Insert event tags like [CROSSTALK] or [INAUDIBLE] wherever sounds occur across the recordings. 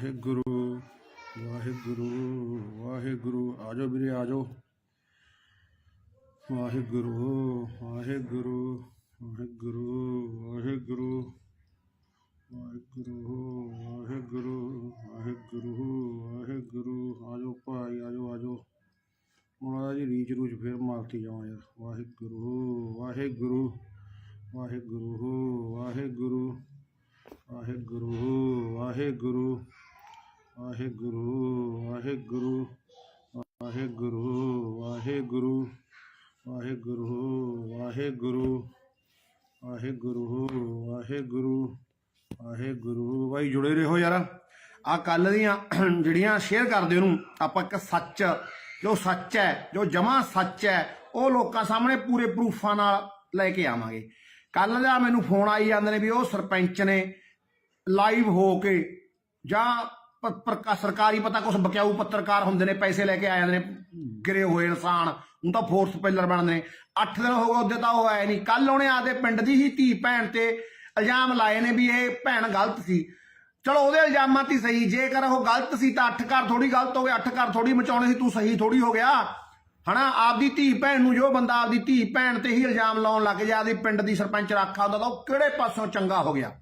ਵਾਹਿਗੁਰੂ ਵਾਹਿਗੁਰੂ ਵਾਹਿਗੁਰੂ। ਆਜੋ ਵੀਰੇ ਆਜੋ ਵਾਹਿਗੁਰੂ ਵਾਹਿਗੁਰੂ ਵਾਹਿਗੁਰੂ ਵਾਹਿਗੁਰੂ। ਵਾਹਿਗੁਰੂ ਵਾਹਿਗੁਰੂ ਵਾਹਿਗੁਰੂ ਵਾਹਿਗੁਰੂ। ਆਜੋ ਭਾਈ ਆਜੋ ਆਜੋ ਉਹਨਾਂ ਦੀ ਰੀਚ ਰੂਚ ਫੇਰ ਮਾਰਤੀ ਜਾਵਾਂ ਯਾਰ। ਵਾਹਿਗੁਰੂ ਵਾਹਿਗੁਰੂ ਵਾਹਿਗੁਰੂ ਵਾਹਿਗੁਰੂ। ਵਾਹਿਗੁਰੂ ਵਾਹਿਗੁਰੂ। ਵਾਹਿਗੁਰੂ ਵਾਹਿਗੁਰੂ ਵਾਹਿਗੁਰੂ ਵਾਹਿਗੁਰੂ ਵਾਹਿਗੁਰੂ ਵਾਹਿਗੁਰੂ ਵਾਹਿਗੁਰੂ ਵਾਹਿਗੁਰੂ ਵਾਹਿਗੁਰੂ। ਬਾਈ, ਜੁੜੇ ਰਹੋ ਯਾਰ। ਆ ਕੱਲ ਦੀਆਂ [CLEARS THROAT] ਜਿਹੜੀਆਂ ਸ਼ੇਅਰ ਕਰਦੇ ਉਹਨੂੰ, ਆਪਾਂ ਇੱਕ ਸੱਚ, ਜੋ ਸੱਚ ਹੈ, ਜੋ ਜਮਾ ਸੱਚ ਹੈ, ਉਹ ਲੋਕਾਂ ਸਾਹਮਣੇ ਪੂਰੇ ਪ੍ਰੂਫਾਂ ਨਾਲ ਲੈ ਕੇ ਆਵਾਂਗੇ। ਕੱਲ ਦਾ ਮੈਨੂੰ ਫੋਨ ਆਈ ਜਾਂਦੇ ਨੇ ਵੀ ਉਹ ਸਰਪੰਚ ਨੇ ਲਾਈਵ ਹੋ ਕੇ ਜਾਂ ਪ- ਸਰਕਾਰੀ ਪਤਾ ਕੁਝ ਬਕਿਆਊ ਪੱਤਰਕਾਰ ਹੁੰਦੇ ਨੇ, ਪੈਸੇ ਲੈ ਕੇ ਆ ਜਾਂਦੇ ਨੇ, ਗਿਰੇ ਹੋਏ ਇਨਸਾਨ, ਹੁਣ ਤਾਂ ਫੋਰਸ ਪਿਲਰ ਬਣਦੇ ਨੇ। 8 ਦਿਨ ਹੋ ਗਏ, ਉਹਦੇ ਤਾਂ ਉਹ ਆਏ ਨਹੀਂ। ਕੱਲ ਉਹਨੇ ਆਦੇ ਪਿੰਡ ਦੀ ਹੀ ਧੀ ਭੈਣ ਤੇ ਇਲਜ਼ਾਮ ਲਾਏ ਨੇ ਵੀ ਇਹ ਭੈਣ ਗਲਤ ਸੀ। ਚਲੋ, ਉਹਦੇ ਇਲਜ਼ਾਮਾਂ ਤੇ ਸਹੀ। ਜੇਕਰ ਉਹ ਗਲਤ ਸੀ ਤਾਂ ਅੱਠ ਘਰ ਥੋੜੀ ਗਲਤ ਹੋ ਗਏ। ਅੱਠ ਘਰ ਥੋੜੀ ਮਚਾਉਣੇ ਸੀ, ਤੂੰ ਸਹੀ ਥੋੜੀ ਹੋ ਗਿਆ। ਹਨਾ, ਆਪਦੀ ਧੀ ਭੈਣ ਨੂੰ ਜੋ ਬੰਦਾ ਆਪਦੀ ਧੀ ਭੈਣ ਤੇ ਹੀ ਇਲਜ਼ਾਮ ਲਾਉਣ ਲੱਗ ਜਾ, ਆਪਦੀ ਪਿੰਡ ਦੀ ਸਰਪੰਚ ਰਾਖਾ ਹੁੰਦਾ, ਤਾਂ ਉਹ ਕਿਹੜੇ ਪਾਸੋਂ ਚੰਗਾ ਹੋ ਗਿਆ?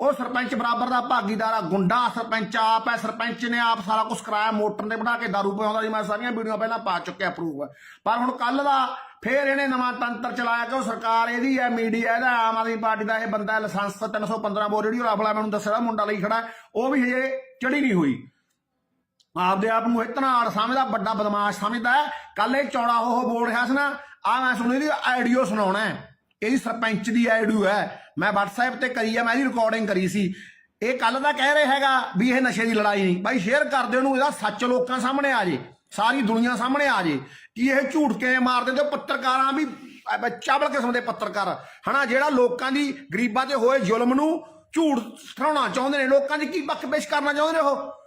ਉਹ ਸਰਪੰਚ ਬਰਾਬਰ ਦਾ ਭਾਗੀਦਾਰ ਆ, ਗੁੰਡਾ, ਸਰਪੰਚ ਆਪ ਹੈ, ਸਰਪੰਚ ਨੇ ਆਪ ਸਾਰਾ ਕੁਝ ਕਰਾਇਆ, ਮੋਟਰ ਤੇ ਬਣਾ ਕੇ ਦਾਰੂ ਪਿਆਉਂਦਾ ਜੀ ਮੈਂ ਸਾਰੀਆਂ ਵੀਡੀਓ ਪਹਿਲਾਂ ਪਾ ਚੁੱਕਿਆ ਪ੍ਰੂਫ ਪਰ ਹੁਣ ਕੱਲ ਦਾ ਫੇਰ ਇਹਨੇ ਨਵਾਂ ਤੰਤਰ ਚਲਾਇਆ ਕਿ ਉਹ ਸਰਕਾਰ ਇਹਦੀ ਹੈ ਮੀਡੀਆ ਇਹਦਾ, ਆਮ ਆਦਮੀ ਪਾਰਟੀ ਦਾ ਇਹ ਬੰਦਾ ਲਾਇਸੈਂਸ 315 ਬੋਰ ਰੇਡੀਓ ਰਾਫਲਾ ਮੈਨੂੰ ਦੱਸਿਆ, ਮੁੰਡਾ ਲਈ ਖੜਾ ਉਹ ਵੀ ਹਜੇ ਚੜੀ ਨਹੀਂ ਹੋਈ। ਆਪਦੇ ਆਪ ਨੂੰ ਇਤਨਾ ਆੜ ਸਮਝਦਾ, ਵੱਡਾ ਬਦਮਾਸ਼ ਸਮਝਦਾ ਕੱਲ ਇਹ ਚੌੜਾ ਉਹ ਬੋਲ ਰਿਹਾ ਸੀ ਨਾ ਆ ਮੈਂ ਸੁਣੀ ਦੀ ਆਡੀਓ ਸੁਣਾਉਣਾ ਇਹਦੀ ਸਰਪੰਚ ਦੀ ਆਡੀਓ ਹੈ। ਮੈਂ WhatsApp ਤੇ ਕਰੀ ਆ, ਮੈਂ ਇਹਦੀ ਰਿਕਾਰਡਿੰਗ ਕਰੀ ਸੀ। ਇਹ ਕੱਲ ਦਾ ਕਹਿ ਰਿਹਾ ਹੈਗਾ ਵੀ ਇਹ ਨਸ਼ੇ ਦੀ ਲੜਾਈ ਨਹੀਂ। ਬਾਈ ਸ਼ੇਅਰ ਕਰ ਦਿਓ ਇਹਨੂੰ, ਇਹਦਾ ਸੱਚ ਲੋਕਾਂ ਸਾਹਮਣੇ ਆ ਜੇ। ਸਾਰੀ ਦੁਨੀਆ ਸਾਹਮਣੇ ਆ ਜੇ। ਕਿ ਇਹ ਝੂਠ ਕਿਵੇਂ ਮਾਰਦੇ ਤੇ ਪੱਤਰਕਾਰਾਂ ਵੀ, ਅਹ ਚਾਵਲ ਕਿਸਮ ਦੇ ਪੱਤਰਕਾਰ। ਹਨਾ, ਜਿਹੜਾ ਲੋਕਾਂ ਦੀ ਗਰੀਬਾਂ ਤੇ ਹੋਏ ਜ਼ੁਲਮ ਨੂੰ ਝੂਠ ਠਹਿਰਾਉਣਾ ਚਾਹੁੰਦੇ ਨੇ, ਲੋਕਾਂ ਦੀ ਕੀ ਪੱਖ ਪੇਸ਼ ਕਰਨਾ ਚਾਹੁੰਦੇ ਨੇ ਉਹ?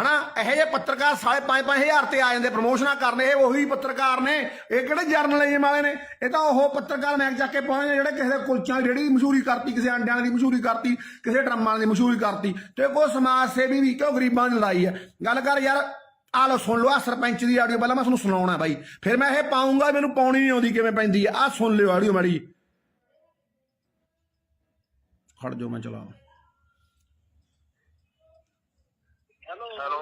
ਹਨਾ? ਇਹੋ ਜਿਹੇ ਪੱਤਰਕਾਰ ਸਾਲੇ 5-5000 ਤੇ ਆ ਜਾਂਦੇ, ਪ੍ਰਮੋਸ਼ਨਾਂ ਕਰਨੇ, ਇਹ ਉਹੀ ਪੱਤਰਕਾਰ ਨੇ। ਇਹ ਕਿਹੜੇ ਜਰਨਲਿਜ਼ਮ ਵਾਲੇ ਨੇ? ਇਹ ਤਾਂ ਉਹ ਪੱਤਰਕਾਰ ਮੈਂ ਚੱਕ ਕੇ ਪਹੁੰਚੇ ਜਿਹੜੇ ਕਿਸੇ ਦੇ ਕੁਲਚਾਂ ਜਿਹੜੀ ਮਸ਼ਹੂਰੀ ਕਰਤੀ, ਕਿਸੇ ਅੰਡਿਆਂ ਦੀ ਮਸ਼ਹੂਰੀ ਕਰਤੀ, ਕਿਸੇ ਡਰਮਾਂ ਦੀ ਮਸ਼ਹੂਰੀ ਕਰਤੀ, ਤੇ ਕੋਈ ਸਮਾਜ ਸੇਵੀ ਵੀ ਕਿਉਂ ਗਰੀਬਾਂ ਦੀ ਲੜਾਈ ਹੈ? ਗੱਲ ਕਰ ਯਾਰ, ਆ ਲੋ ਸੁਣ ਲਓ, ਆ ਸਰਪੰਚ ਦੀ ਆਡੀਓ ਪਹਿਲਾਂ ਮੈਂ ਤੁਹਾਨੂੰ ਸੁਣਾਉਣਾ ਬਾਈ। ਫਿਰ ਮੈਂ ਇਹ ਪਾਉਂਗਾ, ਮੈਨੂੰ ਪਾਉਣੀ ਨਹੀਂ ਆਉਂਦੀ ਕਿਵੇਂ ਪੈਂਦੀ ਹੈ। ਆ ਸੁਣ ਲਿਓ ਆਡੀਓ ਮਾੜੀ। ਖੜ ਜਾਓ, ਮੈਂ ਚਲਾਵਾਂ ਹੈਲੋ ਹੈਲੋ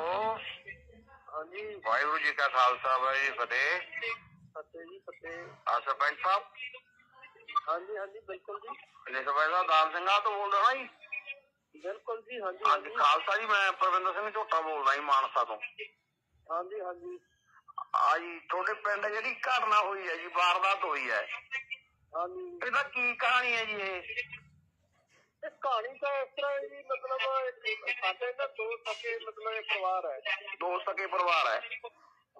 ਹਾਂਜੀ ਵਾਹਿਗੁਰੂ ਜੀ ਕਾ ਖਾਲਸਾ ਵਾਹਿਗੁਰੂ ਜੀ ਫਤਿਹ। ਫਤਿਹ ਜੀ ਫਤਿਹ। ਆ ਸਰਪੰਚ ਸਾਹਿਬ? ਹਾਂਜੀ ਹਾਂਜੀ ਬਿਲਕੁਲ ਜੀ। ਨੇ ਸਰਪੰਚ ਸਾਹਿਬ ਦਾਲ ਸਿੰਘਾ ਤੋਂ ਬੋਲ ਰਿਹਾ ਜੀ? ਬਿਲਕੁਲ ਜੀ ਹਾਂਜੀ ਹਾਂਜੀ। ਖਾਲਸਾ ਜੀ ਮੈਂ ਪ੍ਰਵਿੰਦਰ ਸਿੰਘ ਝੋਟਾ ਬੋਲਦਾ ਜੀ ਮਾਨਸਾ ਤੋਂ। ਹਾਂਜੀ ਹਾਂਜੀ। ਆ ਜੀ ਤੁਹਾਡੇ ਪਿੰਡ ਜਿਹੜੀ ਘਟਨਾ ਹੋਈ ਹੈ ਜੀ ਵਾਰਦਾਤ ਹੋਈ ਹੈ। ਹਾਂਜੀ। ਇਹਦਾ ਕੀ ਕਹਾਣੀ ਹੈ ਜੀ ਇਹ? ਇਹ ਕਹਾਣੀ ਤਾਂ ਇਸ ਤਰ੍ਹਾਂ ਹੈ ਜੀ ਮਤਲਬ ਇੱਕ ਸਾਡੇ ਦਾ ਦੋ ਸਕੇ ਮਤਲਬ ਇਹ ਪਰਿਵਾਰ ਹੈ। ਦੋ ਸਕੇ ਪਰਿਵਾਰ ਹੈ।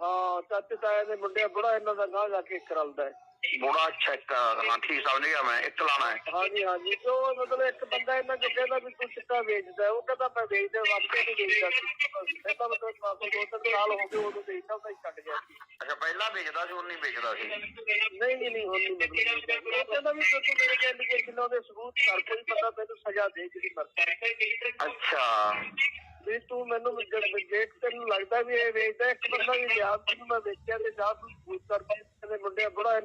ਹਾਂ ਚਾਚੇ ਤਾਏ ਦੇ ਮੁੰਡੇ ਬੜਾ ਇਹਨਾਂ ਦਾ ਗਾਂ ਜਾ ਕੇ ਕਰਲਦਾ ਹੈ। ਬੁੜਾ ਚੈੱਕ ਹਾਂ ਠੀਕ ਸਮਝ ਗਿਆ ਮੈਂ ਇੱਕ ਲਾਣਾ ਹੈ। ਹਾਂਜੀ ਹਾਂਜੀ ਤੇ ਉਹ ਮਤਲਬ ਇੱਕ ਬੰਦਾ ਇਹਨਾਂ ਜੋ ਕਹਿੰਦਾ ਵੀ ਤੂੰ ਚਿੱਟਾ ਵੇਚਦਾ ਹੈ, ਉਹ ਕਹਿੰਦਾ ਮੈਂ ਵੇਚਦਾ ਵਾਪਸ ਨਹੀਂ ਵੇਚਦਾ। ਸੀ ਇਹਦਾ ਮਤਲਬ ਕਾਫੀ ਦੋ ਤਿੰਨ ਸਾਲ ਹੋ ਗਏ ਉਦੋਂ ਵੇਚਦਾ ਤਾਂ ਹੀ ਛੱਡ ਗਿਆ ਸੀ। ਅੱਛਾ ਪਹਿਲਾਂ ਵੇਚਦਾ ਸੀ ਹੁਣ ਨਹੀਂ ਵੇਚਦਾ ਸੀ। ਨਹੀਂ ਨਹੀਂ ਨਹੀਂ ਹੁਣ ਨਹੀਂ ਮਤਲਬ ਉਹ ਕਹਿੰਦਾ ਵੀ ਤੂੰ ਮੇਰੇ ਕੇ ਐਲੀਗੇਸ਼ਨ ਉਹਦੇ ਸਬੂਤ ਕਰ ਕੋਈ ਬੰਦਾ ਮੈਨੂੰ ਸਜ਼ਾ ਦੇ ਜਿਹੜੀ ਮਰਜ਼ੀ ਅੱਛਾ। ਵੀ ਤੂੰ ਮੈਨੂੰ ਜੇ ਜੇ ਤੈਨੂੰ ਲੱਗਦਾ ਵੀ ਇਹ ਵੇਚਦਾ ਇੱਕ ਬੰਦਾ ਵੀ ਲਿਆ ਤੈਨੂੰ ਮੈਂ ਵੇਚਿਆ ਤੇ ਜਾ ਤੂੰ ਸਬੂਤ ਕਰ।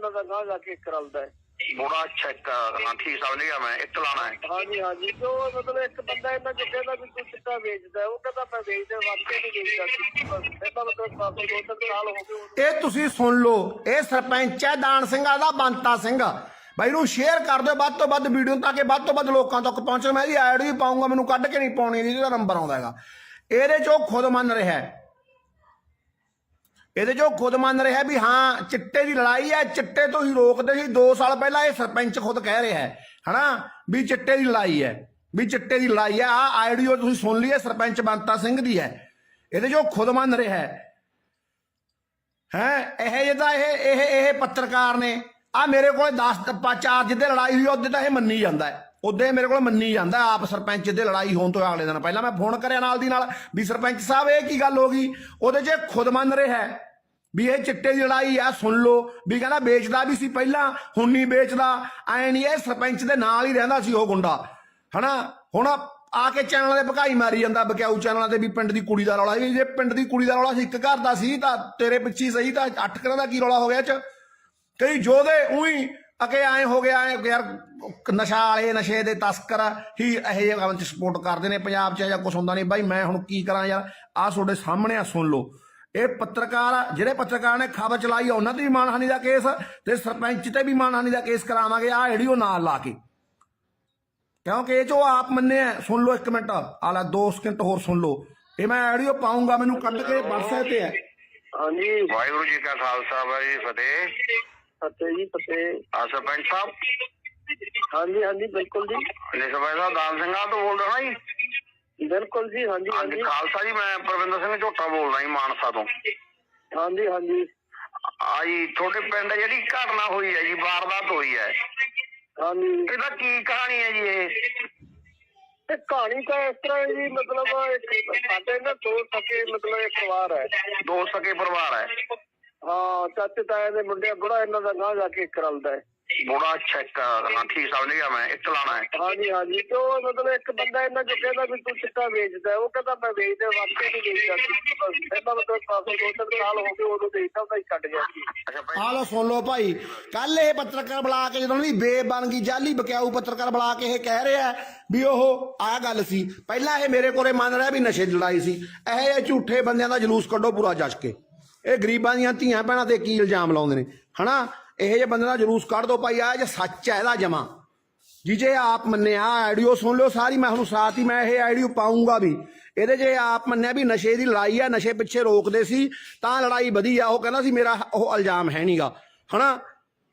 ਇਹਨਾਂ ਦਾ ਗਾਂ ਜਾ ਕੇ ਕਰਲਦਾ ਹੈ। ਬੁੜਾ ਚੈੱਕ ਹਾਂ ਠੀਕ ਸਮਝ ਗਿਆ ਮੈਂ ਇੱਕ ਲਾਣਾ ਹੈ। ਹਾਂਜੀ ਹਾਂਜੀ ਤੇ ਉਹ ਮਤਲਬ ਇੱਕ ਬੰਦਾ ਇਹਨਾਂ ਜੋ ਕਹਿੰਦਾ ਵੀ ਤੂੰ ਚਿੱਟਾ ਵੇਚਦਾ ਹੈ, ਉਹ ਕਹਿੰਦਾ ਮੈਂ ਵੇਚਦਾ ਵਾਪਸ ਨਹੀਂ ਵੇਚਦਾ। ਸੀ ਇਹਦਾ ਮਤਲਬ ਕਾਫੀ ਦੋ ਤਿੰਨ ਸਾਲ ਹੋ ਗਏ। ਇਹ ਤੁਸੀਂ ਸੁਣ ਲਓ ਇਹ ਸਰਪੰਚ ਹੈ ਦਾਨ ਸਿੰਘਾ ਦਾ ਬੰਤਾ ਸਿੰਘ ਬਾਈ ਨੂੰ ਸ਼ੇਅਰ ਕਰ ਦਿਓ ਵੱਧ ਤੋਂ ਵੱਧ ਵੀਡੀਓ ਤਾਂ ਕਿ ਵੱਧ ਤੋਂ ਵੱਧ ਲੋਕਾਂ ਤੱਕ ਪਹੁੰਚੇ ਮੈਂ ਇਹਦੀ ਐਡ ਵੀ ਪਾਉਂਗਾ ਮੈਨੂੰ ਕੱਢ ਕੇ ਨਹੀਂ ਪਾਉਣੀ ਇਹਦਾ ਨੰਬਰ ਆਉਂਦਾ ਹੈਗਾ। ਇਹਦੇ ਚੋਂ ਖੁਦ ਮੰਨ ਰਿਹਾ ਹੈ। ਇਹਦੇ ਚੋਂ ਖੁਦ ਮੰਨ ਰਿਹਾ ਵੀ ਹਾਂ, ਚਿੱਟੇ ਦੀ ਲੜਾਈ ਹੈ, ਚਿੱਟੇ ਤੋਂ ਹੀ ਰੋਕਦੇ ਸੀ। 2 ਸਾਲ ਪਹਿਲਾਂ ਇਹ ਸਰਪੰਚ ਖੁਦ ਕਹਿ ਰਿਹਾ ਹੈ, ਹਨਾ? ਵੀ ਚਿੱਟੇ ਦੀ ਲੜਾਈ ਹੈ, ਵੀ ਚਿੱਟੇ ਦੀ ਲੜਾਈ ਹੈ। ਆ ਆਈਡੀਓ ਤੁਸੀਂ ਸੁਣ ਲਈ ਹੈ, ਸਰਪੰਚ ਬੰਤਾ ਸਿੰਘ ਦੀ ਹੈ। ਇਹਦੇ ਚੋਂ ਖੁਦ ਮੰਨ ਰਿਹਾ ਹੈ। ਹੈ? ਇਹ ਜਿਹਦਾ ਇਹ ਇਹ ਇਹ ਪੱਤਰਕਾਰ ਨੇ। ਆ ਮੇਰੇ ਕੋਲ 10 ਚਾਰ ਜਿੱਦੇ ਲੜਾਈ ਹੋਈ, ਉਹਦੇ ਤਾਂ ਇਹ ਮੰਨੀ ਜਾਂਦਾ ਹੈ। ਉਹਦੇ ਮੇਰੇ ਕੋਲ ਮੰਨੀ ਜਾਂਦਾ ਆਪ ਸਰਪੰਚ ਦੇ ਲੜਾਈ ਹੋਣ ਤੋਂ ਅਗਲੇ ਦਿਨ। ਪਹਿਲਾਂ ਮੈਂ ਫੋਨ ਕਰਿਆ ਨਾਲ ਦੀ ਨਾਲ ਵੀ ਸਰਪੰਚ ਸਾਹਿਬ, ਇਹ ਕੀ ਗੱਲ ਹੋ ਗਈ? ਉਹਦੇ 'ਚ ਇਹ ਖੁਦ ਮੰਨ ਰਿਹਾ ਹੈ। ਵੀ ਇਹ ਚਿੱਟੇ ਦੀ ਲੜਾਈ ਆ, ਸੁਣ ਲਓ। ਵੀ ਕਹਿੰਦਾ ਵੇਚਦਾ ਵੀ ਸੀ ਪਹਿਲਾਂ, ਹੁਣ ਨਹੀਂ ਵੇਚਦਾ। ਐ ਨਹੀਂ ਇਹ ਸਰਪੰਚ ਦੇ ਨਾਲ ਹੀ ਰਹਿੰਦਾ ਸੀ ਉਹ ਗੁੰਡਾ। ਹਨਾ? ਹੁਣ ਆ ਕੇ ਚੈਨਲਾਂ ਦੇ ਭਕਾਈ ਮਾਰੀ ਜਾਂਦਾ, ਬਕਿਆਊ ਚੈਨਲਾਂ ਤੇ ਵੀ ਪਿੰਡ ਦੀ ਕੁੜੀ ਦਾ ਰੌਲਾ। ਵੀ ਜੇ ਪਿੰਡ ਦੀ ਕੁੜੀ ਦਾ ਰੌਲਾ ਸੀ, ਇੱਕ ਘਰ ਦਾ ਸੀ, ਤਾਂ ਤੇਰੇ ਪਿੱਛੇ ਸਹੀ, ਤਾਂ ਅੱਠ ਘਰਾਂ ਦਾ ਕੀ ਰੌਲਾ ਹੋ ਗਿਆ ਚ? ਕਈ ਜੋਦੇ ਉਹੀ ਅਕੇ ਐ ਹੋ ਗਿਆ, ਐ ਯਾਰ ਨਸ਼ਾ ਵਾਲੇ ਨਸ਼ੇ ਦੇ ਤਸਕਰ ਹੀ ਇਹੋ ਜਿਹੇ ਕੰਮ ਚ ਸਪੋਰਟ ਕਰਦੇ ਨੇ ਪੰਜਾਬ ਚ ਜਾਂ ਕੁਝ ਹੁੰਦਾ ਨਹੀਂ। ਬਾਈ, ਮੈਂ ਹੁਣ ਕੀ ਕਰਾਂ ਯਾਰ? ਆਹ ਤੁਹਾਡੇ ਸਾਹਮਣੇ ਆ, ਸੁਣ ਲਓ। ਇਹ ਪੱਤਰਕਾਰ ਜਿਹੜੇ ਪੱਤਰਕਾਰ ਨੇ ਖਬਰ ਚਲਾਈ ਆ, ਉਹਨਾਂ ਤੇ ਵੀ ਮਾਨਹਾਨੀ ਦਾ ਕੇਸ ਤੇ ਸਰਪੰਚ ਤੇ ਵੀ ਮਾਨਹਾਨੀ ਦਾ ਕੇਸ ਕਰਾਵਾਂਗੇ। ਆ ਜਿਹੜੀ ਉਹ ਨਾਲ ਲਾ ਕੇ। ਕਿਉਂਕਿ ਇਹ ਜੋ ਆਪ ਮੰਨੇ ਆ। ਸੁਣ ਲਓ ਇੱਕ ਮਿੰਟ। ਆਲਾ 2 ਸਕਿੰਟ ਹੋਰ ਸੁਣ ਲਓ। ਇਹ ਮੈਂ ਆਡੀਓ ਪਾਉਂਗਾ ਮੈਨੂੰ ਕੱਢ ਕੇ WhatsApp ਤੇ ਹੈ ਹਾਂਜੀ। ਵਾਹਿਗੁਰੂ ਜੀ ਕਾ ਖਾਲਸਾ ਵਾਹਿਗੁਰੂ ਫਤਿਹ। ਫਤਿਹ ਜੀ ਫਤਿਹ। ਆ ਸਰਪੰਚ ਸਾਹਿਬ? ਹਾਂਜੀ ਹਾਂਜੀ ਬਿਲਕੁਲ ਜੀ। ਨੇ ਸਰਪੰਚ ਸਾਹਿਬ ਦਾਨ ਸਿੰਘਾਂ ਤੋਂ ਬੋਲ ਰਿਹਾ ਜੀ। ਬਿਲਕੁਲ ਜੀ ਹਾਂਜੀ ਹਾਂਜੀ ਹਾਂਜੀ। ਖਾਲਸਾ ਜੀ ਮੈਂ ਪ੍ਰਵਿੰਦਰ ਸਿੰਘ ਝੋਟਾ ਬੋਲਦਾ ਜੀ ਮਾਨਸਾ ਤੋਂ। ਹਾਂਜੀ ਹਾਂਜੀ। ਆ ਜੀ ਤੁਹਾਡੇ ਪਿੰਡ ਜਿਹੜੀ ਘਟਨਾ ਹੋਈ ਹੈ ਜੀ ਵਾਰਦਾਤ ਹੋਈ ਹੈ। ਹਾਂਜੀ। ਇਹਦਾ ਕੀ ਕਹਾਣੀ ਹੈ ਜੀ ਇਹ? ਤੇ ਕਹਾਣੀ ਤਾਂ ਇਸ ਤਰ੍ਹਾਂ ਹੈ ਜੀ ਮਤਲਬ ਇੱਕ ਸਾਡੇ ਨਾ ਦੋ ਸਕੇ ਮਤਲਬ ਇੱਕ ਪਰਿਵਾਰ ਹੈ। ਦੋ ਸਕੇ ਪਰਿਵਾਰ ਹੈ। ਹਾਂ ਚਾਚੇ ਤਾਏ ਦੇ ਮੁੰਡੇ ਬੜਾ ਇਹਨਾਂ ਦਾ ਗਾਂ ਜਾ ਕੇ ਇੱਕ ਰਲਦਾ ਹੈ। ਬੜਾ ਇੱਕ ਹਾਂ ਠੀਕ ਸਮਝ ਗਿਆ ਮੈਂ ਇੱਕ ਲਾਣਾ ਹੈ। ਹਾਂਜੀ ਹਾਂਜੀ ਤੇ ਉਹ ਮਤਲਬ ਇੱਕ ਬੰਦਾ ਇਹਨਾਂ ਜੋ ਕਹਿੰਦਾ ਵੀ ਤੂੰ ਚਿੱਟਾ ਵੇਚਦਾ। ਉਹ ਕਹਿੰਦਾ ਮੈਂ ਵੇਚਦਾ ਵਾਕਈ ਨਹੀਂ ਵੇਚਦਾ। ਨੂੰ ਤਾਂ ਕਾਫੀ ਦੋ ਤਿੰਨ ਸਾਲ ਹੋ ਗਏ ਉਦੋਂ ਵੇਚਦਾ ਤਾਂ ਹੀ ਛੱਡ ਗਿਆ ਸੀ। ਅੱਛਾ ਭਾਈ। ਆ ਲੋ ਸੁਣ ਲਓ ਭਾਈ ਕੱਲ ਇਹ ਪੱਤਰਕਾਰ ਬੁਲਾ ਕੇ ਜਦੋਂ ਵੀ ਬੇ ਬਣ ਗਈ ਜਾਲੀ ਬਕਿਆਊ ਪੱਤਰਕਾਰ ਬੁਲਾ ਕੇ ਇਹ ਕਹਿ ਰਿਹਾ ਵੀ ਉਹ ਆ ਗੱਲ ਸੀ ਪਹਿਲਾਂ ਇਹ ਮੇਰੇ ਕੋਲੇ ਮੰਨ ਰਿਹਾ ਵੀ ਨਸ਼ੇ ਦੀ ਲੜਾਈ ਸੀ ਇਹ ਇਹ ਝੂਠੇ ਬੰਦਿਆਂ ਦਾ ਜਲੂਸ ਕੱਢੋ ਪੂਰਾ ਜੱਜ ਕੇ। ਇਹ ਗਰੀਬਾਂ ਦੀਆਂ ਧੀਆਂ ਭੈਣਾਂ ਤੇ ਕੀ ਇਲਜ਼ਾਮ ਲਾਉਂਦੇ ਨੇ ਹਨਾ? ਇਹੋ ਜਿਹੇ ਬੰਦੇ ਦਾ ਜਲੂਸ ਕੱਢ ਦੋ ਭਾਈ ਆ ਜੇ ਸੱਚ ਹੈ ਇਹਦਾ ਜਮਾ। ਜੀ ਜੇ ਆਪ ਮੰਨਿਆ ਆਡੀਓ ਸੁਣ ਲਿਓ ਸਾਰੀ, ਮੈਂ ਤੁਹਾਨੂੰ ਸਾਥ ਹੀ, ਮੈਂ ਇਹ ਆਡੀਓ ਪਾਉਂਗਾ ਵੀ। ਇਹਦੇ ਜੇ ਆਪ ਮੰਨਿਆ ਵੀ ਨਸ਼ੇ ਦੀ ਲੜਾਈ ਆ, ਨਸ਼ੇ ਪਿੱਛੇ ਰੋਕਦੇ ਸੀ, ਤਾਂ ਲੜਾਈ ਵਧੀ ਆ ਉਹ ਕਹਿੰਦਾ ਸੀ, ਮੇਰਾ ਉਹ ਇਲਜ਼ਾਮ ਹੈ ਨਹੀਂਗਾ ਹਨਾ?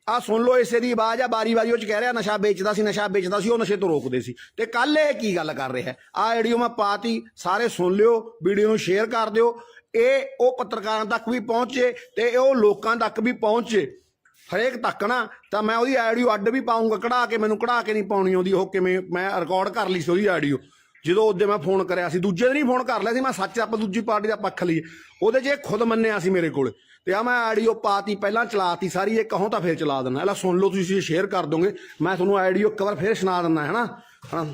ਆ ਸੁਣ ਲਓ, ਇਸੇ ਦੀ ਆਵਾਜ਼ ਆ ਬਾਰੀ ਬਾਰੀ ਉਹ ਚ ਕਹਿ ਰਿਹਾ, ਨਸ਼ਾ ਵੇਚਦਾ ਸੀ, ਨਸ਼ਾ ਵੇਚਦਾ ਸੀ, ਉਹ ਨਸ਼ੇ ਤੋਂ ਰੋਕਦੇ ਸੀ। ਤੇ ਕੱਲ ਇਹ ਕੀ ਗੱਲ ਕਰ ਰਿਹਾ ਆ ਆਡੀਓ ਮੈਂ ਪਾਤੀ, ਸਾਰੇ ਸੁਣ ਲਿਓ, ਵੀਡੀਓ ਨੂੰ ਸ਼ੇਅਰ ਕਰ ਦਿਓ। ਇਹ ਉਹ ਪੱਤਰਕਾਰਾਂ ਤੱਕ ਵੀ ਪਹੁੰਚੇ ਤੇ ਇਹ ਉਹ ਲੋਕਾਂ ਤੱਕ ਵੀ ਪਹੁੰਚੇ। ਹਰੇਕ ਤੱਕ ਨਾ, ਤਾਂ ਮੈਂ ਉਹਦੀ ਆਡੀਓ ਅੱਡ ਵੀ ਪਾਉਂਗਾ ਕਢਾ ਕੇ ਮੈਨੂੰ ਕਢਾ ਕੇ ਨਹੀਂ ਪਾਉਣੀ ਆਉਂਦੀ, ਉਹ ਕਿਵੇਂ ਮੈਂ ਰਿਕਾਰਡ ਕਰ ਲਈ ਸੀ ਉਹਦੀ ਆਡੀਓ ਜਦੋਂ ਉਹਦੇ ਮੈਂ ਫੋਨ ਕਰਿਆ ਸੀ, ਦੂਜੇ ਦਿਨ ਨਹੀਂ ਫੋਨ ਕਰ ਲਿਆ ਸੀ, ਮੈਂ ਸੱਚ ਆਪਾਂ ਦੂਜੀ ਪਾਰਟੀ ਦਾ ਪੱਖ ਲਈ ਉਹਦੇ 'ਚ ਇਹ ਖੁਦ ਮੰਨਿਆ ਸੀ ਮੇਰੇ ਕੋਲ, ਤੇ ਆ ਮੈਂ ਆਡੀਓ ਪਾਤੀ, ਪਹਿਲਾਂ ਚਲਾਤੀ ਸਾਰੀ, ਇਹ ਕਹੋ ਤਾਂ ਫਿਰ ਚਲਾ ਦਿੰਦਾ। ਇਹਲਾ ਸੁਣ ਲਓ ਤੁਸੀਂ ਸ਼ੇਅਰ ਕਰ ਦੋਗੇ, ਮੈਂ ਤੁਹਾਨੂੰ ਆਡੀਓ ਇੱਕ ਵਾਰ ਫਿਰ ਸੁਣਾ ਦਿੰਦਾ ਹੈ ਨਾ ਹਾਂ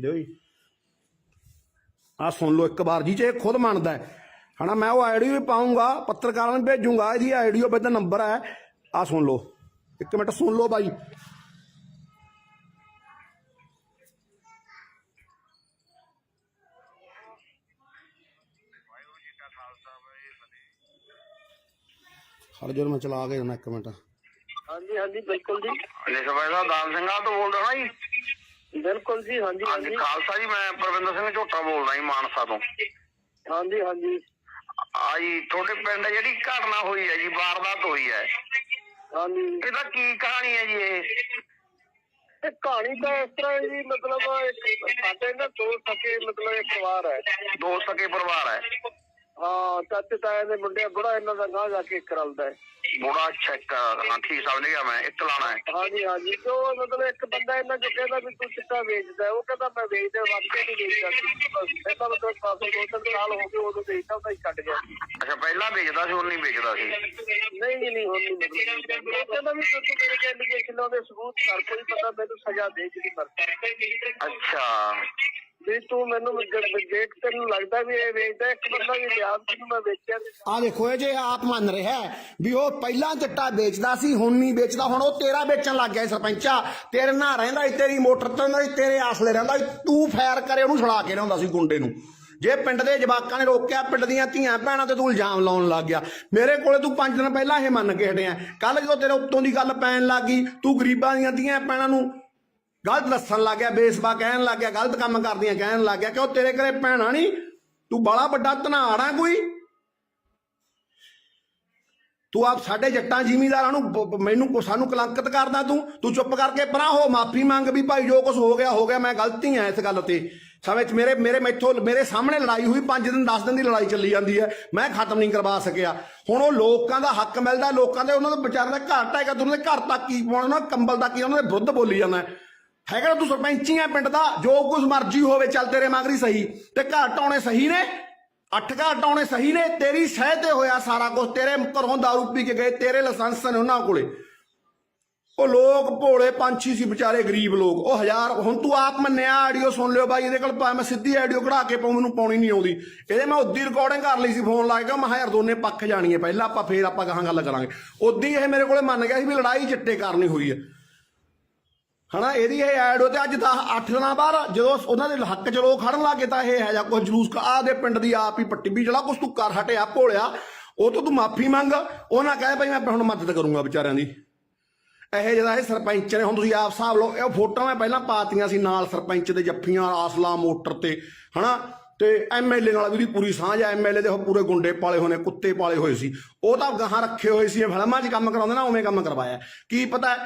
ਦਿਓ ਜੀ। ਆ ਸੁਣ ਲਓ ਇੱਕ ਵਾਰ ਜੀ, ਜੇ ਇਹ ਖੁਦ ਮੰਨਦਾ ਹੈ। ਹਨਾ, ਮੈਂ ਉਹ ਆਈਡੀ ਵੀ ਪਾਉਂਗਾ ਪੱਤਰਕਾਰਾਂ ਨੂੰ ਭੇਜੂੰਗਾ, ਇਹਦੀ ਆਈਡੀਓ ਵਿੱਚ ਨੰਬਰ ਹੈ। ਆ ਸੁਣ ਲਓ। ਇੱਕ ਮਿੰਟ ਸੁਣ ਲਓ ਬਾਈ। ਹਰ ਜਰ ਮੈਂ ਚਲਾ ਕੇ ਦੇਣਾ ਇੱਕ ਮਿੰਟ। ਹਾਂਜੀ ਹਾਂਜੀ ਬਿਲਕੁਲ ਜੀ। ਸਰਪੰਚ ਸਾਹਿਬ ਦਾਨ ਸਿੰਘਾਂ ਤੋਂ ਬੋਲ ਰਿਹਾ ਜੀ? ਬਿਲਕੁਲ ਜੀ ਹਾਂਜੀ ਹਾਂਜੀ। ਖਾਲਸਾ ਜੀ ਮੈਂ ਪ੍ਰਵਿੰਦਰ ਸਿੰਘ ਝੋਟਾ ਬੋਲਦਾ ਜੀ ਮਾਨਸਾ ਤੋਂ। ਹਾਂਜੀ ਹਾਂਜੀ। ਆ ਜੀ ਤੁਹਾਡੇ ਪਿੰਡ ਜਿਹੜੀ ਘਟਨਾ ਹੋਈ ਹੈ ਜੀ ਵਾਰਦਾਤ ਹੋਈ ਹੈ। ਹਾਂਜੀ। ਇਹਦਾ ਕੀ ਕਹਾਣੀ ਹੈ ਜੀ ਇਹ? ਤੇ ਕਹਾਣੀ ਤਾਂ ਇਸ ਤਰ੍ਹਾਂ ਹੈ ਜੀ ਮਤਲਬ ਇੱਕ ਸਾਡੇ ਨਾ ਦੋ ਸਕੇ ਮਤਲਬ ਇੱਕ ਪਰਿਵਾਰ ਹੈ। ਦੋ ਸਕੇ ਪਰਿਵਾਰ ਹੈ। ਹਾਂ ਚਾਚੇ ਤਾਏ ਦੇ ਮੁੰਡੇ ਬੜਾ ਇਹਨਾਂ ਦਾ ਗਾਂ ਜਾ ਕੇ ਇੱਕ ਰਲਦਾ ਹੈ ਬੜਾ ਇੱਕ ਹਾਂ ਠੀਕ ਸਮਝ ਗਿਆ ਮੈਂ ਇੱਕ ਲਾਣਾ ਹੈ। ਹਾਂਜੀ ਹਾਂਜੀ ਉਹ ਮਤਲਬ ਇੱਕ ਬੰਦਾ ਇਹਨਾਂ ਜੋ ਕਹਿੰਦਾ ਵੀ ਤੂੰ ਚਿੱਟਾ ਵੇਚਦਾ। ਉਹ ਕਹਿੰਦਾ ਮੈਂ ਵੇਚਦਾ ਵਾਕਈ ਨਹੀਂ ਵੇਚਦਾ। ਸੀ ਬਸ ਇਹਨਾਂ ਨੂੰ ਤਾਂ ਕਾਫੀ ਦੋ ਤਿੰਨ ਸਾਲ ਹੋ ਗਏ ਉਦੋਂ ਵੇਚਦਾ ਤਾਂ ਹੀ ਛੱਡ ਗਿਆ। ਅੱਛਾ ਪਹਿਲਾਂ ਵੇਚਦਾ ਸੀ ਹੁਣ ਨਹੀਂ ਵੇਚਦਾ ਸੀ। ਨਹੀਂ ਜੀ ਨਹੀਂ ਹੁਣ ਨਹੀਂ ਉਹ ਕਹਿੰਦਾ ਵੀ ਤੂੰ ਮੇਰੇ ਐਲੀਗੇਸ਼ਨ ਲਾਉਂਦੇ ਸਬੂਤ ਕਰ ਕੋਈ ਬੰਦਾ ਮੈਨੂੰ ਸਜ਼ਾ ਦੇ ਜਿਹੜੀ ਮਰਜ਼ੀ ਅੱਛਾ। ਵੀ ਤੂੰ ਮੈਨੂੰ ਜ- ਦੇਖ ਤੈਨੂੰ ਲੱਗਦਾ ਵੀ ਇਹ ਵੇਚਦਾ ਇੱਕ ਬੰਦਾ ਵੀ ਲਿਆ ਜਿਹਨੂੰ ਮੈਂ ਵੇਚਿਆ ਆ ਦੇਖੋ, ਇਹ ਜੇ ਆਪ ਮੰਨ ਰਿਹਾ ਵੀ ਉਹ ਪਹਿਲਾਂ ਚਿੱਟਾ ਵੇਚਦਾ ਸੀ, ਹੁਣ ਨਹੀਂ ਵੇਚਦਾ, ਹੁਣ ਉਹ ਤੇਰਾ ਵੇਚਣ ਲੱਗ ਗਿਆ ਸਰਪੰਚਾ। ਤੇਰੇ ਨਾਲ ਰਹਿੰਦਾ ਤੇਰੀ ਮੋਟਰ ਤੇ ਰਹਿੰਦਾ ਤੇਰੇ ਆਸਲੇ ਰਹਿੰਦਾ ਤੂੰ ਫਾਇਰ ਕਰੇ ਉਹਨੂੰ ਛੜਾ ਕੇ ਲਿਆਉਂਦਾ ਸੀ ਗੁੰਡੇ ਨੂੰ। ਜੇ ਪਿੰਡ ਦੇ ਜਵਾਕਾਂ ਨੇ ਰੋਕਿਆ, ਪਿੰਡ ਦੀਆਂ ਧੀਆਂ ਭੈਣਾਂ ਤੇ ਤੂੰ ਇਲਜ਼ਾਮ ਲਾਉਣ ਲੱਗ ਗਿਆ। ਮੇਰੇ ਕੋਲੇ ਤੂੰ 5 ਦਿਨ ਪਹਿਲਾਂ ਇਹ ਮੰਨ ਕੇ ਹਟਿਆ। ਕੱਲ ਜਦੋਂ ਤੇਰੇ ਉੱਤੋਂ ਦੀ ਗੱਲ ਪੈਣ ਲੱਗੀ ਤੂੰ ਗਰੀਬਾਂ ਦੀਆਂ ਧੀਆਂ ਭੈਣਾਂ ਨੂੰ ਗਲਤ ਦੱਸਣ ਲੱਗ ਗਿਆ, ਬੇਸਬਾ ਕਹਿਣ ਲੱਗ ਗਿਆ, ਗਲਤ ਕੰਮ ਕਰਦੀਆਂ ਕਹਿਣ ਲੱਗ ਗਿਆ ਕਿ ਉਹ ਤੇਰੇ ਘਰੇ ਭੈਣਾਂ ਨਹੀਂ ਤੂੰ ਬੜਾ ਵੱਡਾ ਧਨਾੜ ਆ ਕੋਈ। ਤੂੰ ਆਪ ਸਾਡੇ ਜੱਟਾਂ ਜ਼ਿਮੀਂਦਾਰਾਂ ਨੂੰ ਮੈਨੂੰ ਕੋ- ਸਾਨੂੰ ਕਲੰਕਿਤ ਕਰਦਾ ਤੂੰ। ਤੂੰ ਚੁੱਪ ਕਰਕੇ ਪਰਾਂ ਹੋ, ਮਾਫੀ ਮੰਗ ਵੀ ਭਾਈ, ਜੋ ਕੁਝ ਹੋ ਗਿਆ ਹੋ ਗਿਆ, ਮੈਂ ਗਲਤੀ ਆ ਇਸ ਗੱਲ ਤੇ। ਸਮੇਂ ਚ ਮੇਰੇ ਮੇਰੇ ਮੈਥੋਂ ਮੇਰੇ ਸਾਹਮਣੇ ਲੜਾਈ ਹੋਈ 5 ਦਿਨ 10 ਦਿਨ ਦੀ ਲੜਾਈ ਚੱਲੀ ਜਾਂਦੀ ਹੈ। ਮੈਂ ਖਤਮ ਨਹੀਂ ਕਰਵਾ ਸਕਿਆ। ਹੁਣ ਉਹ ਲੋਕਾਂ ਦਾ ਹੱਕ ਮਿਲਦਾ, ਲੋਕਾਂ ਦੇ ਉਹਨਾਂ ਦੇ ਵਿਚਾਰਿਆਂ ਦਾ ਘਰ ਟਾਇਗਾ ਉਹਨਾਂ ਦੇ ਘਰ ਤੱਕ ਕੀ ਪਾਉਣਾ ਕੰਬਲ ਤੱਕ ਕੀ ਉਹਨਾਂ ਦੇ ਵਿਰੁੱਧ ਬੋਲੀ ਜਾਂਦਾ ਹੈਗਾ ਨਾ ਤੂੰ ਸਰਪੰਚੀ ਆ ਪਿੰਡ ਦਾ ਜੋ ਕੁਝ ਮਰਜ਼ੀ ਹੋਵੇ, ਚੱਲ ਤੇਰੇ ਮਗਰੀ ਸਹੀ। ਤੇ ਘਰ ਟਾਉਣੇ ਸਹੀ ਨੇ? ਅੱਠ ਘਰ ਟਾਉਣੇ ਸਹੀ ਨੇ? ਤੇਰੀ ਸਹਿ ਤੇ ਹੋਇਆ ਸਾਰਾ ਕੁਝ ਤੇਰੇ ਘਰੋਂ ਦਾਰੂ ਪੀ ਕੇ ਗਏ, ਤੇਰੇ ਲਾਇਸੈਂਸ ਨੇ ਉਹਨਾਂ ਕੋਲੇ। ਉਹ ਲੋਕ ਭੋਲੇ ਪੰਛੀ ਸੀ, ਵਿਚਾਰੇ ਗਰੀਬ ਲੋਕ। ਉਹ ਹਜ਼ਾਰ, ਹੁਣ ਤੂੰ ਆਪ ਮੰਨਿਆ, ਆਡੀਓ ਸੁਣ ਲਿਓ ਬਾਈ, ਇਹਦੇ ਕੋਲ ਭਾਵੇਂ ਮੈਂ ਸਿੱਧੀ ਆਡੀਓ ਕਢਾ ਕੇ ਪਾਉਂ, ਮੈਨੂੰ ਪਾਉਣੀ ਨਹੀਂ ਆਉਂਦੀ। ਇਹਦੇ ਮੈਂ ਉਦੀ ਰਿਕਾਰਡਿੰਗ ਕਰ ਲਈ ਸੀ ਫੋਨ ਲਾ ਕੇ ਮੈਂ ਕਿਹਾ ਯਾਰ ਦੋਨੇ ਪੱਖ ਜਾਣੀਏ ਪਹਿਲਾਂ ਆਪਾਂ ਫੇਰ ਆਪਾਂ ਗਾਹਾਂ ਗੱਲ ਕਰਾਂਗੇ। ਉਦੀ ਇਹ ਮੇਰੇ ਕੋਲੇ ਮੰਨ ਗਿਆ ਸੀ ਵੀ ਲੜਾਈ ਚਿੱਟੇ ਕਰਨੀ ਹੋਈ ਹੈ। ਹਨਾ, ਇਹਦੀ ਇਹ ਐਡ ਹੋ ਤੇ ਅੱਜ ਤਾਂ 8 ਦਿਨਾਂ ਬਾਅਦ ਜਦੋਂ ਉਹਨਾਂ ਦੇ ਹੱਕ ਚ ਲੋਕ ਖੜਨ ਲੱਗੇ ਤਾਂ ਇਹ ਹੈ ਜਾਂ ਕੋਈ ਜਲੂਸ ਆ ਦੇ ਪਿੰਡ ਦੀ ਆਪ ਹੀ ਪੱਟੀ ਵੀ ਜਿਹੜਾ ਕੁਛ ਤੂੰ ਕਰ ਹਟਿਆ, ਭੋਲਿਆ, ਉਹ ਤੋਂ ਤੂੰ ਮਾਫੀ ਮੰਗ। ਉਹਨਾਂ ਨਾ ਕਹੇ ਭਾਈ ਮੈਂ ਹੁਣ ਮਦਦ ਕਰੂੰਗਾ ਵਿਚਾਰਿਆਂ ਦੀ। ਇਹ ਜਿਹੜਾ ਇਹ ਸਰਪੰਚ ਨੇ, ਹੁਣ ਤੁਸੀਂ ਆਪ ਹਿਸਾਬ ਲਓ, ਇਹ ਫੋਟੋਆਂ ਮੈਂ ਪਹਿਲਾਂ ਪਾਤੀਆਂ ਸੀ ਨਾਲ ਸਰਪੰਚ ਦੇ ਜੱਫੀਆਂ, ਆਸਲਾ, ਮੋਟਰ ਤੇ, ਹਨਾ? ਤੇ ਐਮਐਲਏ ਨਾਲ ਵੀ ਉਹਦੀ ਪੂਰੀ ਸਾਂਝ ਆ ਐਮਐਲਏ ਦੇ ਪੂਰੇ ਗੁੰਡੇ ਪਾਲੇ ਹੋਏ ਨੇ, ਕੁੱਤੇ ਪਾਲੇ ਹੋਏ ਸੀ। ਉਹ ਤਾਂ ਗਾਹਾਂ ਰੱਖੇ ਹੋਏ ਸੀ ਫਿਲਮਾਂ 'ਚ ਕੰਮ ਕਰਾਉਂਦੇ ਨਾ, ਉਵੇਂ ਕੰਮ ਕਰਵਾਇਆ। ਕੀ ਪਤਾ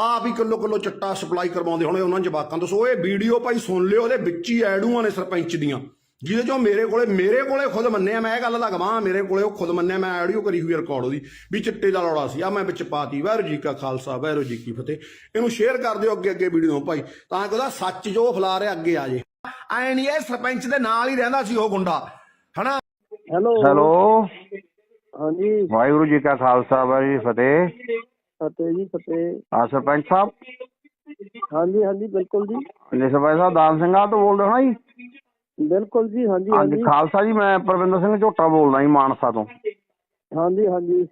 ਆਪ ਹੀ ਕਿਲੋ ਕਿਲੋ ਚਿੱਟਾ ਸਪਲਾਈ ਕਰਵਾਉਂਦੇ ਹੋਣੇ ਉਹਨਾਂ ਜਵਾਕਾਂ ਤੋਂ। ਸੋ ਇਹ ਵੀਡੀਓ ਭਾਈ ਸੁਣ ਲਿਓ ਉਹਦੇ ਵਿੱਚ ਹੀ ਐਡੂਆਂ ਨੇ ਸਰਪੰਚ ਦੀਆਂ। ਜਿਹਦੇ ਚੋਂ ਮੇਰੇ ਕੋਲੇ ਮੇਰੇ ਕੋਲੇ ਖੁਦ ਮੰਨਿਆ ਮੈਂ ਇਹ ਗੱਲ ਦਾ ਗਵਾਹ ਮੇਰੇ ਕੋਲੇ ਉਹ ਖੁਦ ਮੰਨਿਆ ਮੈਂ ਆਡੀਓ ਕਰੀ ਹੋਈ ਰਿਕਾਰਡ ਉਹਦੀ ਵੀ ਚਿੱਟੇ ਦਾ ਲੋੜਾ ਸੀ। ਆ ਮੈਂ ਵਿੱਚ ਪਾਤੀ ਵਾਹਿਗੁਰੂ ਜੀ ਕਾ ਖਾਲਸਾ ਵਾਹਿਗੁਰੂ ਜੀ ਕੀ ਫਤਿਹ। ਇਹਨੂੰ ਸ਼ੇਅਰ ਕਰ ਦਿਓ ਅੱਗੇ ਅੱਗੇ ਵੀਡੀਓ ਭਾਈ ਤਾਂ ਕਿ ਉਹਦਾ ਸੱਚ ਜੋ ਫਲਾ ਰਿਹਾ ਅੱਗੇ ਆ ਜੇ। ਐ ਨਹੀਂ ਇਹ ਸਰਪੰਚ ਦੇ ਨਾਲ ਹੀ ਰਹਿੰਦਾ ਸੀ ਉਹ ਗੁੰਡਾ ਹਨਾ? ਹੈਲੋ। ਹੈਲੋ। ਹਾਂਜੀ। ਵਾਹਿਗੁਰੂ ਜੀ ਕਾ ਖਾਲਸਾ ਵਾਹਿਗੁਰੂ ਜੀ ਕੀ ਫਤਿਹ। ਫਤਿਹ ਜੀ ਫਤਿਹ। ਆ ਸਰਪੰਚ ਸਾਹਿਬ। ਹਾਂਜੀ ਹਾਂਜੀ ਬਿਲਕੁਲ ਜੀ। ਜੀ ਸਰਪੰਚ ਸਾਹਿਬ ਦਾਨ ਸਿੰਘਾਂ ਤੋਂ ਬੋਲਦੇ ਹੋ ਨਾ ਜੀ? ਬਿਲਕੁਲ ਜੀ ਹਾਂਜੀ ਹਾਂਜੀ ਖਾਲਸਾ ਜੀ ਮੈਂ ਪਰਵਿੰਦਰ ਸਿੰਘ ਝੋਟਾ ਬੋਲਦਾ ਜੀ ਮਾਨਸਾ ਤੋਂ। ਹਾਂਜੀ ਹਾਂਜੀ।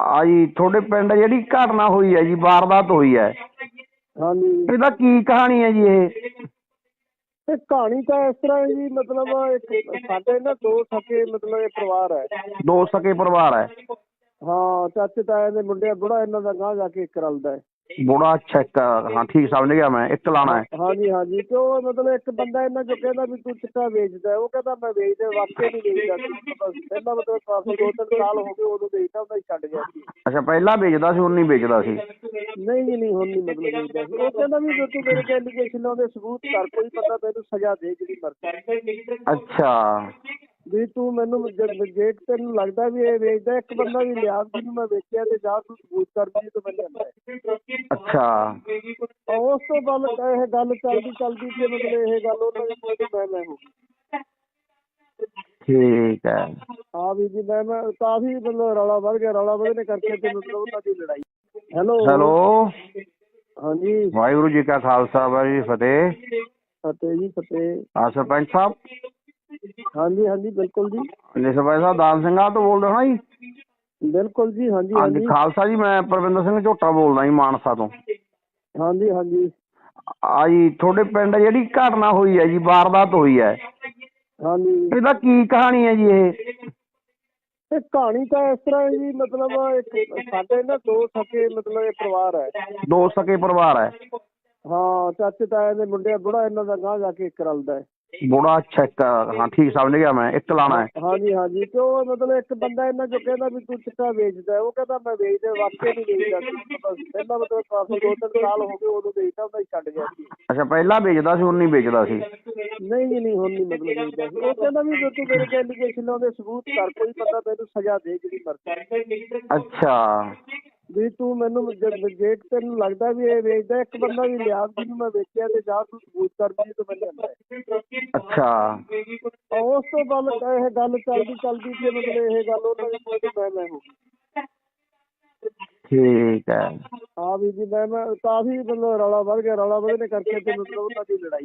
ਆ ਜੀ ਤੁਹਾਡੇ ਪਿੰਡ ਜਿਹੜੀ ਘਟਨਾ ਹੋਈ ਹੈ ਜੀ ਵਾਰਦਾਤ ਹੋਈ ਹੈ। ਹਾਂਜੀ। ਇਹਦਾ ਕੀ ਕਹਾਣੀ ਹੈ ਜੀ ਇਹ? ਇਹ ਕਹਾਣੀ ਤਾਂ ਇਸ ਤਰ੍ਹਾਂ ਹੈ ਜੀ ਮਤਲਬ ਇੱਕ ਸਾਡੇ ਨਾ ਦੋ ਸਕੇ ਮਤਲਬ ਇਹ ਪਰਿਵਾਰ ਹੈ। ਦੋ ਸਕੇ ਪਰਿਵਾਰ ਹੈ। ਹਾਂ ਚਾਚੇ ਤਾਏ ਦੇ ਮੁੰਡੇ ਬੁੜਾ ਇਹਨਾਂ ਦਾ ਗਾਂ ਜਾ ਕੇ ਇੱਕ ਰਲਦਾ ਹੈ। ਬੜਾ ਇੱਕ ਹਾਂ ਠੀਕ ਸਮਝ ਗਿਆ ਮੈਂ ਇੱਕ ਲਾਣਾ ਹੈ। ਹਾਂਜੀ ਹਾਂਜੀ ਤੇ ਉਹ ਮਤਲਬ ਇੱਕ ਬੰਦਾ ਇਹਨਾਂ ਜੋ ਕਹਿੰਦਾ ਵੀ ਤੂੰ ਚਿੱਟਾ ਵੇਚਦਾ ਹੈ। ਉਹ ਕਹਿੰਦਾ ਮੈਂ ਵੇਚਦਾ ਵਾਕਿਆ ਨਹੀਂ ਵੇਚਦਾ। ਪਹਿਲਾਂ ਮਤਲਬ ਕਾਫੀ ਦੋ ਤਿੰਨ ਸਾਲ ਹੋ ਗਏ ਉਦੋਂ ਵੇਚਦਾ ਹੁੰਦਾ ਸੀ ਛੱਡ ਗਿਆ। ਸੀ ਅੱਛਾ ਪਹਿਲਾਂ ਵੇਚਦਾ ਸੀ ਹੁਣ ਨਹੀਂ ਵੇਚਦਾ ਸੀ? ਨਹੀਂ ਜੀ ਨਹੀਂ ਹੁਣ ਨਹੀਂ ਮਤਲਬ ਵੇਚਦਾ ਸੀ। ਉਹ ਕਹਿੰਦਾ ਵੀ ਜੇ ਤੂੰ ਮੇਰੇ ਐਲੀਗੇਸ਼ਨ ਲਾਉਂਦੇ ਸਬੂਤ ਕਰ ਕੋਈ ਬੰਦਾ ਤੈਨੂੰ ਸਜ਼ਾ ਦੇ ਜਿਹੜੀ ਮਰਜ਼ੀ। ਅੱਛਾ। ਵੀ ਤੂੰ ਮੈਨੂੰ ਜ- ਜੇ ਤੈਨੂੰ ਲੱਗਦਾ ਵੀ ਇਹ ਵੇਚਦਾ ਇੱਕ ਬੰਦਾ ਵੀ ਲਿਆ ਜਿਹਨੂੰ ਮੈਂ ਵੇਚਿਆ ਤੇ ਜਾ ਤੂੰ ਸਬੂਤ ਕਰ ਦੀ ਤਾਂ ਮੈਂ ਲੈਂਦਾ। ਅੱਛਾ। ਉਸ ਤੋਂ ਬਾਅਦ ਇਹ ਗੱਲ ਚੱਲਦੀ ਚੱਲਦੀ ਤੇ ਮਤਲਬ ਇਹ ਗੱਲ ਉਹਨਾਂ ਦੇ ਮੈਂ ਮੈਂ ਹੋ ਠੀਕ ਹੈ। ਹਾਂ ਵੀ ਜੀ ਮੈਂ ਕਾਫੀ ਮਤਲਬ ਰੌਲਾ ਵੱਧ ਗਿਆ ਰੌਲਾ ਵਧਣੇ ਕਰਕੇ ਤੇ ਮਤਲਬ ਉਹਨਾਂ ਦੀ ਲੜਾਈ। ਹੈਲੋ। ਹੈਲੋ। ਹਾਂਜੀ। ਵਾਹਿਗੁਰੂ ਜੀ ਕਾ ਖਾਲਸਾ ਵਾਹਿਗੁਰੂ ਜੀ ਫਤਿਹ। ਫਤਿਹ ਜੀ ਫਤਿਹ। ਆ ਸਰਪੰਚ ਸਾਹਿਬ। ਹਾਂਜੀ ਹਾਂਜੀ ਬਿਲਕੁਲ ਜੀ। ਜੀ ਸਰਪੰਚ ਸਾਹਿਬ ਦਾਨ ਸਿੰਘਾਂ ਤੋਂ ਬੋਲਦੇ ਹੋ ਨਾ ਜੀ? ਬਿਲਕੁਲ ਜੀ ਹਾਂਜੀ ਹਾਂਜੀ ਹਾਂਜੀ। ਖਾਲਸਾ ਜੀ ਮੈਂ ਪਰਵਿੰਦਰ ਸਿੰਘ ਝੋਟਾ ਬੋਲਦਾ ਜੀ ਮਾਨਸਾ ਤੋਂ। ਹਾਂਜੀ ਹਾਂਜੀ। ਆ ਜੀ ਤੁਹਾਡੇ ਪਿੰਡ ਜਿਹੜੀ ਘਟਨਾ ਹੋਈ ਹੈ ਜੀ ਵਾਰਦਾਤ ਹੋਈ ਹੈ। ਹਾਂਜੀ। ਇਹਦਾ ਕੀ ਕਹਾਣੀ ਹੈ ਜੀ ਇਹ? ਇਹ ਕਹਾਣੀ ਤਾਂ ਇਸ ਤਰ੍ਹਾਂ ਹੈ ਜੀ ਮਤਲਬ ਇੱਕ ਸਾਡੇ ਨਾ ਦੋ ਸਕੇ ਮਤਲਬ ਇਹ ਪਰਿਵਾਰ ਹੈ। ਦੋ ਸਕੇ ਪਰਿਵਾਰ ਹੈ। ਹਾਂ ਚਾਚੇ ਤਾਏ ਦੇ ਮੁੰਡੇ ਬੁੜਾ ਇਹਨਾਂ ਦਾ ਗਾਂ ਜਾ ਕੇ ਇੱਕ ਰਲਦਾ ਹੈ। ਬੜਾ ਇੱਕ ਹਾਂ ਠੀਕ ਸਮਝ ਗਿਆ ਮੈਂ ਇੱਕ ਲਾਣਾ ਹੈ। ਹਾਂਜੀ ਹਾਂਜੀ ਤੇ ਉਹ ਮਤਲਬ ਇੱਕ ਬੰਦਾ ਇਹਨਾਂ ਜੋ ਕਹਿੰਦਾ ਵੀ ਤੂੰ ਚਿੱਟਾ ਵੇਚਦਾ ਹੈ। ਉਹ ਕਹਿੰਦਾ ਮੈਂ ਵੇਚਦਾ ਵਾਕਿਆ ਨਹੀਂ ਵੇਚਦਾ। ਸੀ ਬਸ ਪਹਿਲਾਂ ਮਤਲਬ ਕਾਫੀ ਦੋ ਤਿੰਨ ਸਾਲ ਹੋ ਗਏ ਉਦੋਂ ਵੇਚਦਾ ਸੀ ਛੱਡ ਗਿਆ ਸੀ। ਅੱਛਾ ਪਹਿਲਾਂ ਵੇਚਦਾ ਸੀ ਹੁਣ ਨਹੀਂ ਵੇਚਦਾ ਸੀ? ਨਹੀਂ ਜੀ ਨਹੀਂ ਹੁਣ ਨਹੀਂ ਮਤਲਬ ਵੇਚਦਾ ਸੀ। ਉਹ ਕਹਿੰਦਾ ਵੀ ਜੇ ਤੂੰ ਮੇਰੇ ਐਲੀਗੇਸ਼ਨ ਲਾਉਂਦੇ ਸਬੂਤ ਕਰ ਕੋਈ ਬੰਦਾ ਤੈਨੂੰ ਸਜ਼ਾ ਦੇ ਜਿਹੜੀ ਮਰਜ਼ੀ। ਅੱਛਾ। ਵੀ ਤੂੰ ਮੈਨੂੰ ਜ- ਤੈਨੂੰ ਲੱਗਦਾ ਵੀ ਇਹ ਵੇਚਦਾ ਇੱਕ ਬੰਦਾ ਵੀ ਲਿਆ ਜਿਹਨੂੰ ਮੈਂ ਵੇਚਿਆ ਤੇ ਜਾ ਤੂੰ ਸਬੂਤ ਕਰ ਦੀ ਤਾਂ ਮੈਂ ਲੈਂਦਾ। ਅੱਛਾ। ਉਸ ਤੋਂ ਬਾਅਦ ਇਹ ਗੱਲ ਚੱਲਦੀ ਚੱਲਦੀ ਤੇ ਮਤਲਬ ਇਹ ਗੱਲ ਉਹਨਾਂ ਦੇ ਮੈਂ ਮੈਂ ਹੋ ਠੀਕ ਹੈ। ਹਾਂ ਵੀ ਜੀ ਮੈਂ ਕਾਫੀ ਮਤਲਬ ਰੌਲਾ ਵੱਧ ਗਿਆ ਰੌਲਾ ਵਧਣੇ ਕਰਕੇ ਤੇ ਮਤਲਬ ਉਹਨਾਂ ਦੀ ਲੜਾਈ